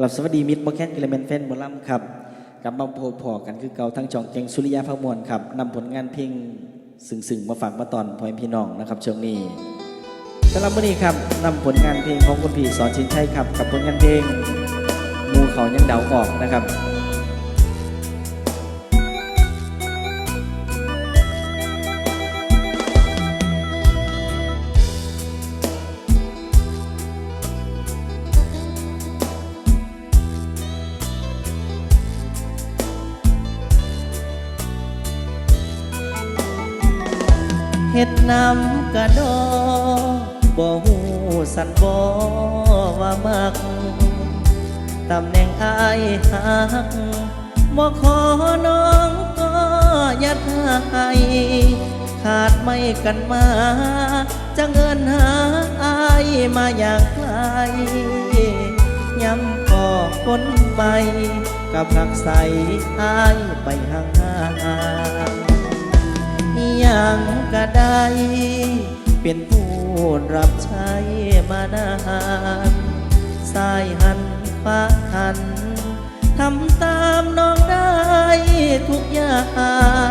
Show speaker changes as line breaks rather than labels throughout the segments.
กลับสวัสดีมิตรโมแคนกิเลเมนเฟนบอลลัมครับกลับมาพบพอกันคือเก่าทั้งจองเจงสุริยาพระมวลครับนำผลงานเพลงสึงๆ มาฝากมาตอนพ่อยพี่น้องนะครับช่วงนี้สำหรับวันนี้ครับนำผลงานเพลงของคุณพี่สอนชินชัยครับ กับผลงานเพลงมูเขายังเดาออกนะครับ ฮ็ดน้ำกระดอบ่หูสันบ่ว่ามักตำแหน่งอายหักบ่ขอน้องก็ยัดให้ขาดไม่กันมา จะเงินหาอายมาอย่างไกลย้ำพอคนไปกับหักใสอายไปห่างๆ อิหยังก็ได้ เป็นผู้รับใช้มานานสายหันฟ้าหันทำตามน้องได้ทุกอย่า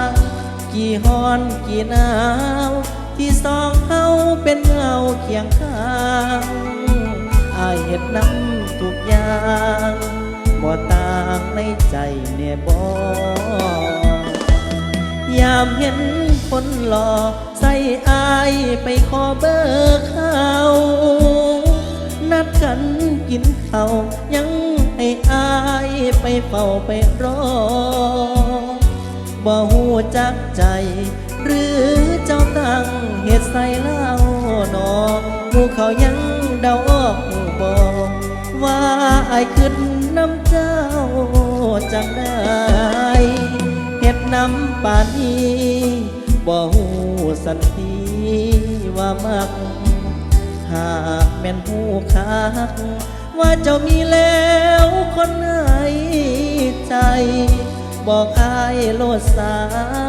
งกี่ฮอนกี่หนาว ที่สองเขาเป็นเงาเคียงข้างอายเห็ดน้ำทุกอย่างบ่ต่างในใจเนี่ยบ่ยามเห็น คนหล่อใส่อายไปขอเบอร์เขานัดกันกินข้าวยังให้อายไปเฝ้าไปรอบ่หูจักใจ หรือเจ้าตั้งเหตุใส่เล่าหนอหมู่เขายังเดาออกบอกว่าอายขึ้นน้ำเจ้าจังได้เฮ็ดน้ำป่านนี้ บ่หูสันทีว่ามัก หากแม่นหูคัก ว่าเจ้ามีแล้วคนไหนใจ บอกอายโลดสา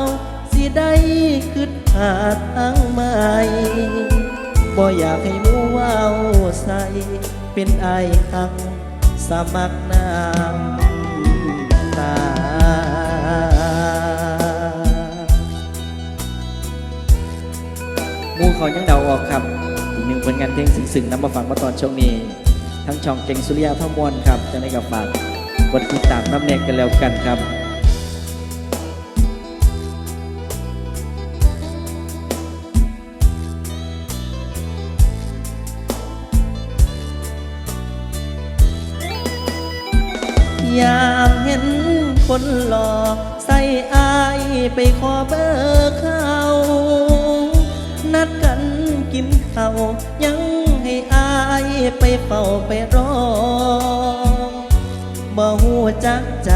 ว สิได้คิดหาทางใหม่บ่อยากให้มูว้าวใส่เป็นไอายหักสมัครน้ำ หมูเขายังเดาออกครับ อีกหนึ่งผลงานเพลงสึงๆนำมาฝากมาตอนช่วงนี้ ทั้งช่องเก่งสุริยาพมวลครับจะได้กับฝากกดติดตามน้ำเนกกันแล้วกันครับอยากเห็นคนหล่อใส่อายไปขอเบอร์เขา นัดกันกินข้าวยังให้อายไปเฝ้าไปรอบ่หูจักใจ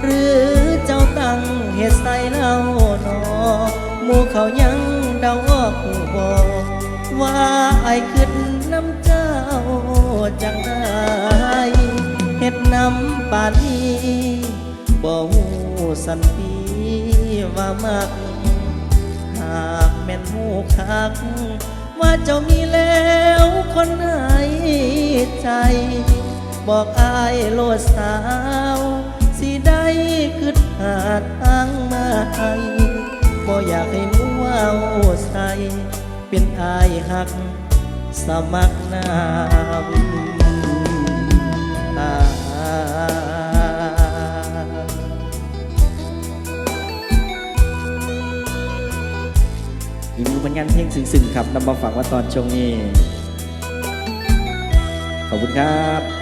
หรือเจ้าตั้งเหตุใส่เล่าหนอหมู่เขายังเดาออกบอกว่าไอ้ายขึ้นน้ำเจ้าจังได้เฮ็ดน้ำป่านนี้บ่หูสันทีว่ามักหาก ม่นหูคัก ว่าเจ้ามีแล้วคนไหนใจ บอกอายโลดสาว สิได้คิดหาทางมาให้บ่อยากให้มัวเอาใส่เป็นอายหัก สมัครน้ำ อีกหนึ่งผลงานเพลงซึ้งๆครับนำมาฝากว่าตอนช่วงนี้ ขอบคุณครับ